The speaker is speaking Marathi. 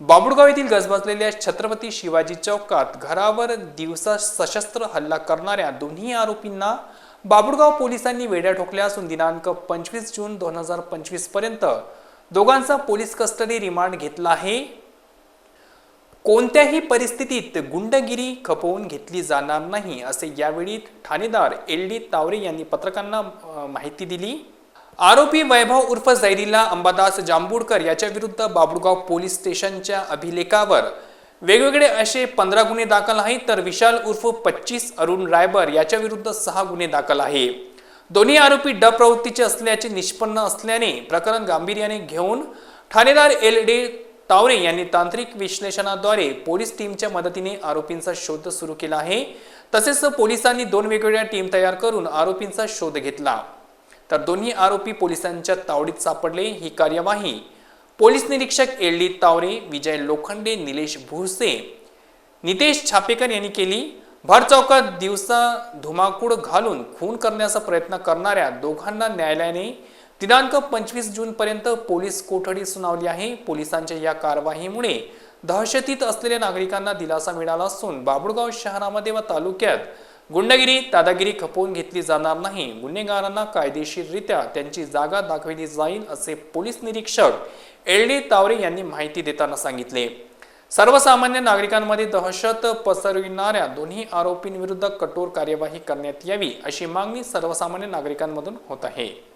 बाबुडगाव येथील गजबजलेल्या छत्रपती शिवाजी चौकात घरावर दिवसा सशस्त्र हल्ला करणाऱ्या दोन्ही आरोपींना बाबुडगाव पोलिसांनी वेड्या ठोकल्या असून दिनांक पंचवीस जून दोन हजार पंचवीसपर्यंत दोघांचा पोलीस कस्टडी रिमांड घेतला आहे. कोणत्याही परिस्थितीत गुंडगिरी खपवून घेतली जाणार नाही असे यावेळी ठाणेदार एल डी तावरे यांनी पत्रकारांना माहिती दिली. आरोपी वैभव उर्फ जैरीला अंबादास जांभूडकर याच्याविरुद्ध बाबुळगाव पोलीस स्टेशनच्या अभिलेखावर वेगवेगळे असे पंधरा गुन्हे दाखल आहेत तर विशाल उर्फ पच्चीस अरुण रायबर याच्याविरुद्ध सहा गुन्हे दाखल आहे. दोन्ही आरोपी ड प्रवृत्तीचे असल्याचे निष्पन्न असल्याने प्रकरण गांभीर्याने घेऊन ठाणेदार एल डी तावरे यांनी तांत्रिक विश्लेषणाद्वारे पोलीस टीमच्या मदतीने आरोपींचा शोध सुरू केला आहे. तसेच पोलिसांनी दोन वेगवेगळ्या टीम तयार करून आरोपींचा शोध घेतला. तर दोन्ही आरोपी पोलिसांच्या तावडीत सापडले. ही कार्यवाही पोलीस निरीक्षक एल डी तावरे विजय लोखंडे निलेश भुसे नितेश छापेकर यांनी केली. भर चौकात दिवसा धुमाकूळ घालून खून करण्याचा प्रयत्न करणाऱ्या दोघांना न्यायालयाने दिनांक पंचवीस जून पर्यंत पोलीस कोठडी सुनावली आहे. पोलिसांच्या या कारवाईमुळे दहशतीत असलेल्या नागरिकांना दिलासा मिळाला असून बाबुळगाव शहरामध्ये व तालुक्यात गुंडगिरी दादागिरी खपवून घेतली जाणार नाही. गुन्हेगारांना कायदेशीररित्या त्यांची जागा दाखविली जाईल असे पोलीस निरीक्षक एल डी तावरे यांनी माहिती देताना सांगितले. सर्वसामान्य नागरिकांमध्ये दहशत पसरविणाऱ्या दोन्ही आरोपींविरुद्ध कठोर कार्यवाही करण्यात यावी अशी मागणी सर्वसामान्य नागरिकांमधून होत आहे.